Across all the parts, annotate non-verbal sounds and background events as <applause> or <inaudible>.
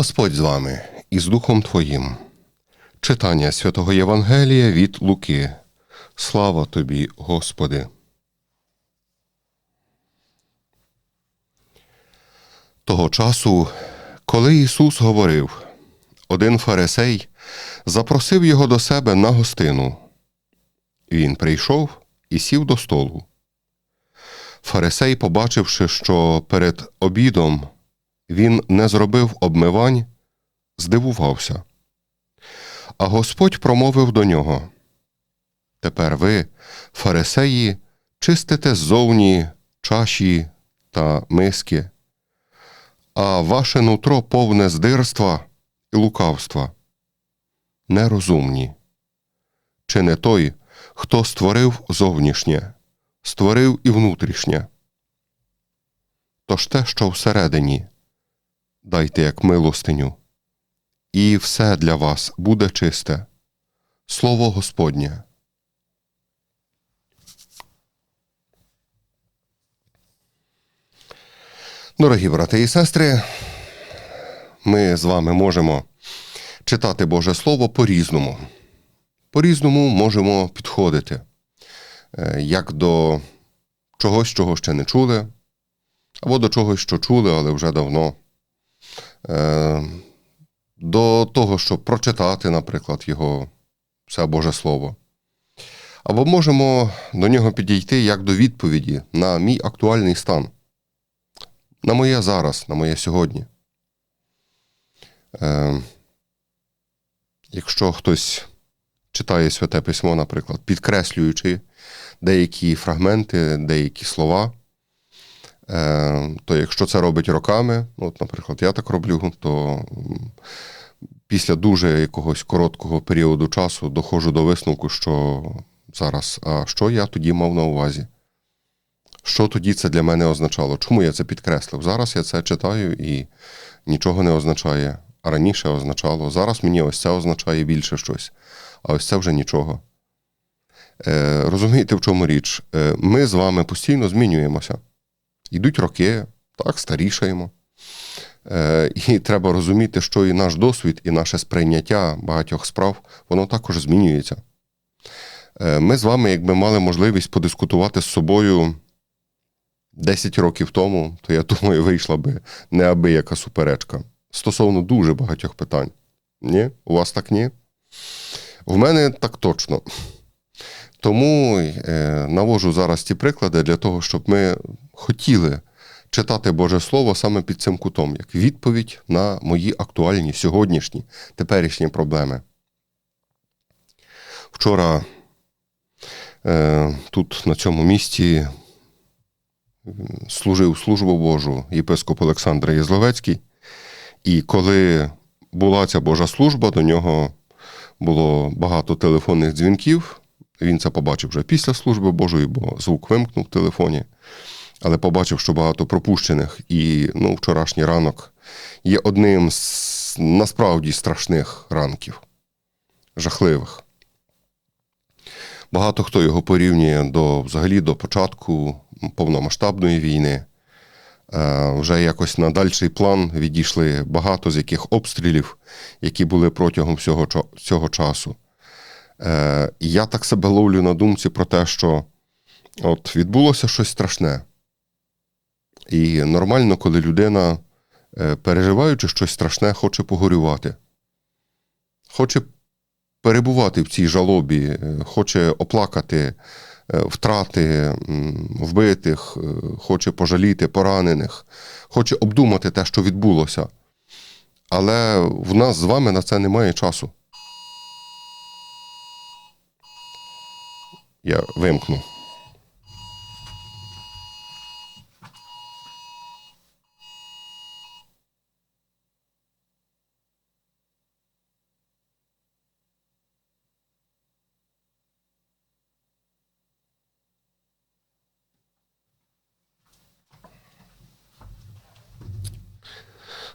Господь з вами і з Духом Твоїм. Читання святого Євангелія від Луки. Слава тобі, Господи. Того часу, коли Ісус говорив, один фарисей запросив його до себе на гостину. Він прийшов і сів до столу. Фарисей, побачивши, що перед обідом він не зробив обмивань, здивувався. А Господь промовив до нього: Тепер ви, фарисеї, чистите ззовні чаші та миски, а ваше нутро повне здирства і лукавства. Нерозумні. Чи не той, хто створив зовнішнє, створив і внутрішнє? Тож те, що всередині, дайте як милостиню, і все для вас буде чисте. Слово Господнє. Дорогі брати і сестри, ми з вами можемо читати Боже Слово по-різному. По-різному можемо підходити, е, як до чогось, чого ще не чули, або до чогось, що чули, але вже давно. Е, До того, щоб прочитати, наприклад, його все Боже Слово. Або можемо до нього підійти як до відповіді на мій актуальний стан, на моє зараз, на моє сьогодні. Е, Якщо хтось читає святе письмо, наприклад, підкреслюючи деякі фрагменти, деякі слова, то якщо це робить роками, ну, от, наприклад, я так роблю, то після дуже якогось короткого періоду часу доходжу до висновку, що зараз, а що я тоді мав на увазі? Що тоді це для мене означало? Чому я це підкреслив? Зараз я це читаю і нічого не означає. А раніше означало. Зараз мені ось це означає більше щось, а ось це вже нічого. Е, Розумієте, в чому річ? Е, Ми з вами постійно змінюємося. Йдуть роки, так, старішаємо. Е, І треба розуміти, що і наш досвід, і наше сприйняття багатьох справ, воно також змінюється. Е, Ми з вами, якби мали можливість подискутувати з собою 10 років тому, то я <laughs> думаю, вийшла би неабияка суперечка стосовно дуже багатьох питань. Ні? У вас так ні? В мене так точно. Тому е, навожу зараз ті приклади для того, щоб ми хотіли читати Боже Слово саме під цим кутом, як відповідь на мої актуальні сьогоднішні теперішні проблеми. Вчора е, тут, на цьому місці, служив службу Божу єпископ Олександр Єзловецький. І коли була ця Божа служба, до нього було багато телефонних дзвінків. Він це побачив вже після служби Божої, бо звук вимкнув в телефоні. Але побачив, що багато пропущених. І ну, вчорашній ранок є одним з насправді страшних ранків, жахливих. Багато хто його порівнює до взагалі до початку повномасштабної війни. Е, Вже якось на дальший план відійшли багато з яких обстрілів, які були протягом всього цього часу. Е, я так себе ловлю на думці про те, що от відбулося щось страшне. І нормально, коли людина, е, переживаючи щось страшне, хоче погорювати, хоче перебувати в цій жалобі, е, хоче оплакати е, втрати вбитих, хоче пожаліти поранених, хоче обдумати те, що відбулося. Але в нас з вами на це немає часу. Я вимкну.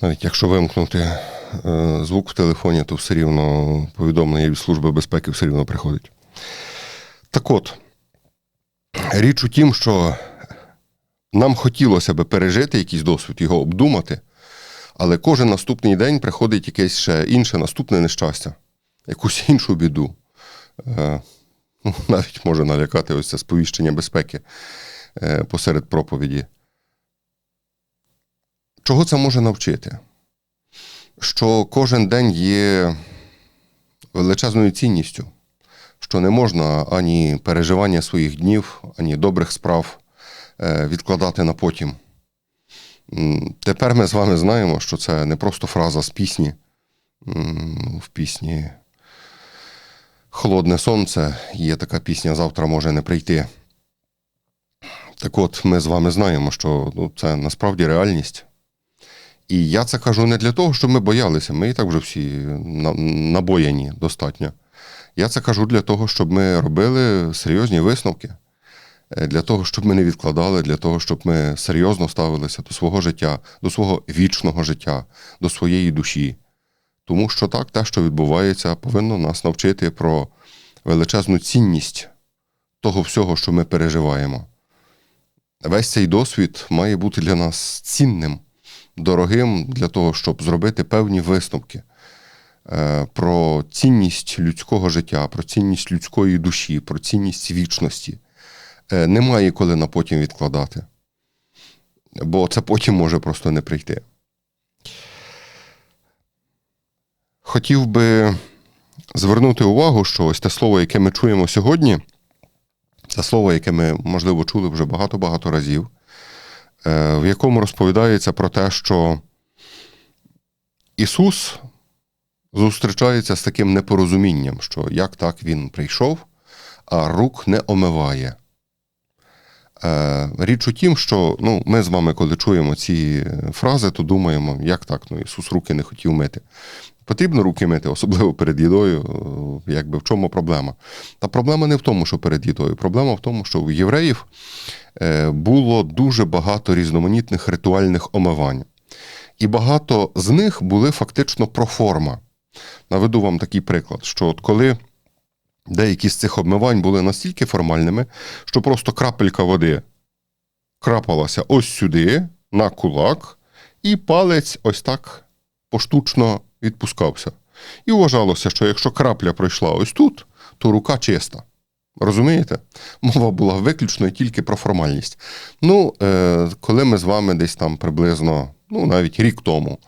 Навіть якщо вимкнути е, звук в телефоні, то все рівно повідомлення від Служби безпеки все рівно приходить. Так от, річ у тім, що нам хотілося би пережити якийсь досвід, його обдумати, Але кожен наступний день приходить якесь ще інше наступне нещастя, якусь іншу біду. Е, ну, <laughs> навіть може налякати ось це сповіщення безпеки е, посеред проповіді. Чого це може навчити? Що кожен день є величезною цінністю, що не можна ані переживання своїх днів, ані добрих справ е, відкладати на потім. Тепер ми з вами знаємо, що це не просто фраза з пісні. В пісні Холодне сонце є така пісня Завтра може не прийти. Так от, ми з вами знаємо, що ну, це насправді реальність. І я це кажу не для того, щоб ми боялися. Ми і так вже всі набояні достатньо. Я це кажу для того, щоб ми робили серйозні висновки, Е, для того, щоб ми не відкладали, для того, щоб ми серйозно ставилися до свого життя, до свого вічного життя, до своєї душі. Тому що так, те, що відбувається, повинно нас навчити про величезну цінність того всього, що ми переживаємо. Весь цей досвід має бути для нас цінним, дорогим для того, щоб зробити певні висновки про цінність людського життя, про цінність людської душі, про цінність вічності. Е, Немає коли на потім відкладати, бо це потім може просто не прийти. Хотів би звернути увагу, що ось те слово, яке ми чуємо сьогодні, це слово, яке ми, можливо, чули вже багато-багато разів, е, в якому розповідається про те, що Ісус зустрічається з таким непорозумінням, що як так Він прийшов, а рук не омиває. Е, Річ у тім, що ну, ми з вами, коли чуємо ці е, фрази, то думаємо, як так, ну Ісус руки не хотів мити. Потрібно руки мити, особливо перед їдою. е, Якби в чому проблема? Та проблема не в тому, що перед їдою. Проблема в тому, що у євреїв було дуже багато різноманітних ритуальних омивань. І багато з них були фактично проформа. Наведу вам такий приклад, що от коли деякі з цих обмивань були настільки формальними, що просто крапелька води крапалася ось сюди, на кулак, і палець ось так поштучно відпускався. І вважалося, що якщо крапля пройшла ось тут, то рука чиста. Розумієте? Мова була виключно тільки про формальність. Ну, е, коли ми з вами десь там приблизно, ну навіть рік тому,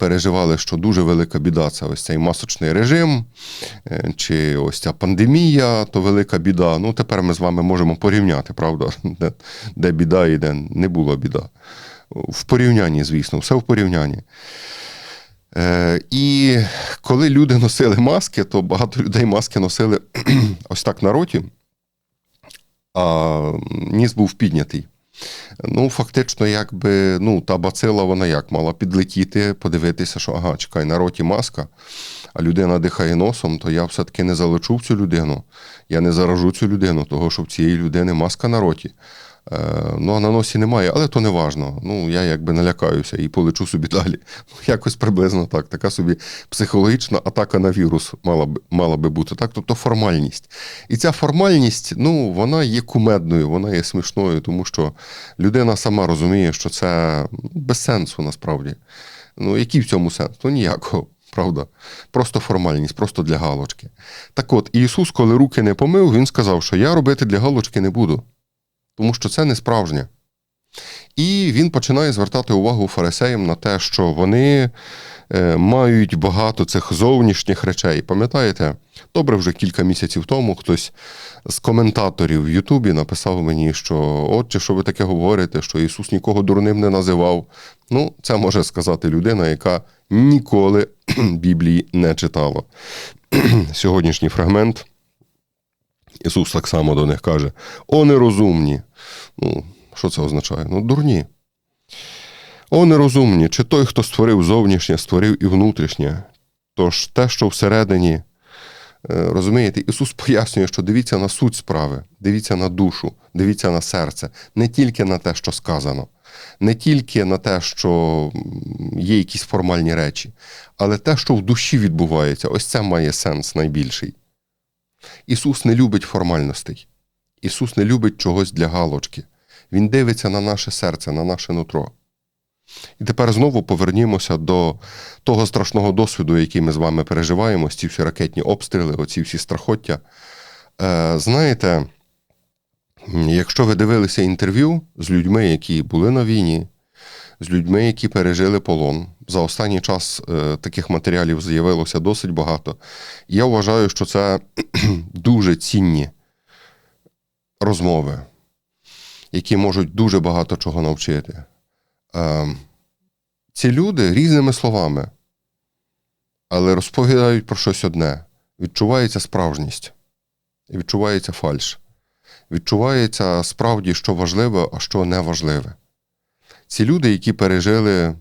переживали, що дуже велика біда це ось цей масочний режим, е, чи ось ця пандемія, то велика біда. Ну, тепер ми з вами можемо порівняти, правда, <laughs> де, де біда і де не було біда. В порівнянні, звісно, все в порівнянні. Е, і коли люди носили маски, то багато людей маски носили <clears throat> ось так на роті, а ніс був піднятий. Ну, фактично, якби ну, та бацила, вона як мала підлетіти, подивитися, що ага, чекай, на роті маска, а людина дихає носом, то я все-таки не залечу в цю людину. Я не заражу цю людину, того що в цієї людини маска на роті. Е, ну, а на носі немає, але то не важно. Ну, я якби налякаюся і полечу собі далі. Ну, якось приблизно так. Така собі психологічна атака на вірус мала б, мала би бути. Так? Тобто формальність. І ця формальність, ну, вона є кумедною, вона є смішною, тому що людина сама розуміє, що це без сенсу насправді. Ну, який в цьому сенс? Ну, ніякого. Правда, просто формальність, просто для галочки. Так от, Ісус, коли руки не помив, Він сказав, що я робити для галочки не буду тому що це не справжнє. І він починає звертати увагу фарисеям на те, що вони е, мають багато цих зовнішніх речей. Пам'ятаєте, добре, вже кілька місяців тому хтось з коментаторів в Ютубі написав мені, що отче, що ви таке говорите, що Ісус нікого дурним не називав. Ну, це може сказати людина, яка ніколи <clears throat> Біблії не читала. <clears throat> Сьогоднішній фрагмент. Ісус так само до них каже: О, нерозумні. Ну, що це означає? Ну, дурні. О, нерозумні, чи той, хто створив зовнішнє, створив і внутрішнє. Тож те, що всередині, е, розумієте, Ісус пояснює, що дивіться на суть справи, дивіться на душу, дивіться на серце, не тільки на те, що сказано, не тільки на те, що є якісь формальні речі, але те, що в душі відбувається, ось це має сенс найбільший. Ісус не любить формальностей. Ісус не любить чогось для галочки. Він дивиться на наше серце, на наше нутро. І тепер знову повернімося до того страшного досвіду, який ми з вами переживаємо, ці всі ракетні обстріли, оці всі страхоття. Е, знаєте, якщо ви дивилися інтерв'ю з людьми, які були на війні, з людьми, які пережили полон, за останній час е, таких матеріалів з'явилося досить багато. Я вважаю, що це <clears throat> дуже цінні розмови, які можуть дуже багато чого навчити. Е, ці люди різними словами, але розповідають про щось одне. Відчувається справжність, відчувається фальш. Відчувається справді, що важливе, а що не важливе. Ці люди, які пережили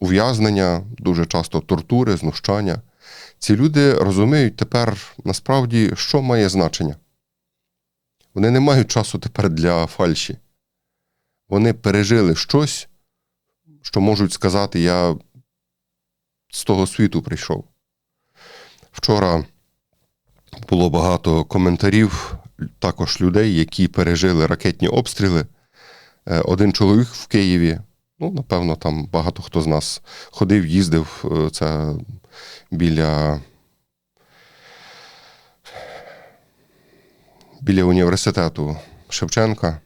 ув'язнення, дуже часто тортури, знущання, ці люди розуміють тепер насправді, що має значення. Вони не мають часу тепер для фальші. Вони пережили щось, що можуть сказати, я з того світу прийшов. Вчора було багато коментарів, також людей, які пережили ракетні обстріли. Е, Один чоловік в Києві, ну, напевно, там багато хто з нас ходив, їздив. е, Це біля, біля університету Шевченка.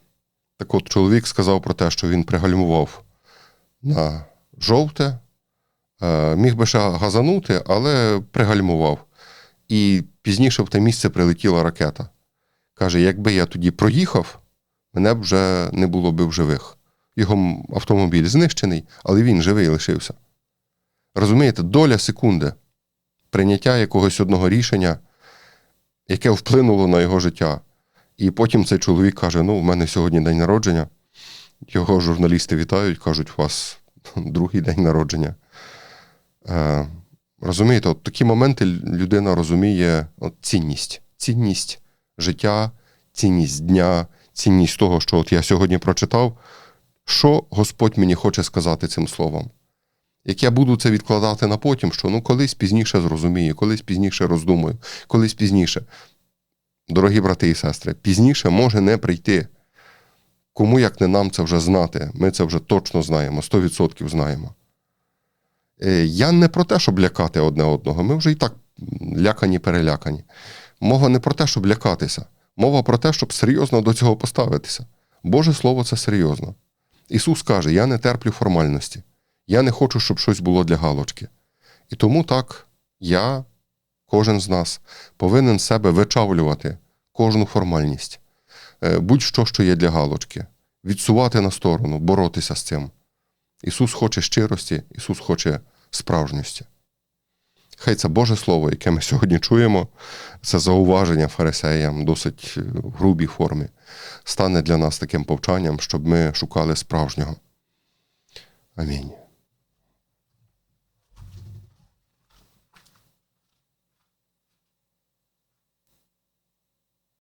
Так от чоловік сказав про те, що він пригальмував на жовте, е, міг би ще газанути, але пригальмував. І пізніше в те місце прилетіла ракета. Каже, якби я тоді проїхав, мене б вже не було би в живих. Його автомобіль знищений, але він живий лишився. Розумієте, доля секунди прийняття якогось одного рішення, яке вплинуло на його життя. І потім цей чоловік каже: Ну, в мене сьогодні день народження. Його журналісти вітають, кажуть, у вас <laughs> другий день народження. Е, розумієте, от такі моменти людина розуміє от, цінність, цінність життя, цінність дня, цінність того, що от я сьогодні прочитав, що Господь мені хоче сказати цим словом. Як я буду це відкладати на потім, що ну колись пізніше зрозумію, колись пізніше роздумаю, колись пізніше. Дорогі брати і сестри, пізніше може не прийти. Кому як не нам це вже знати, ми це вже точно знаємо, 100% знаємо. Е, Я не про те, щоб лякати одне одного. Ми вже і так лякані, перелякані. Мова не про те, щоб лякатися. Мова про те, щоб серйозно до цього поставитися. Боже Слово це серйозно. Ісус каже: Я не терплю формальності. Я не хочу, щоб щось було для галочки. І тому так, я, кожен з нас, повинен себе вичавлювати кожну формальність, Е, будь-що, що є для галочки, відсувати на сторону, боротися з цим. Ісус хоче щирості, Ісус хоче справжності. Хай це Боже Слово, яке ми сьогодні чуємо, це зауваження фарисеям досить е, в грубій формі, стане для нас таким повчанням, щоб ми шукали справжнього. Амінь.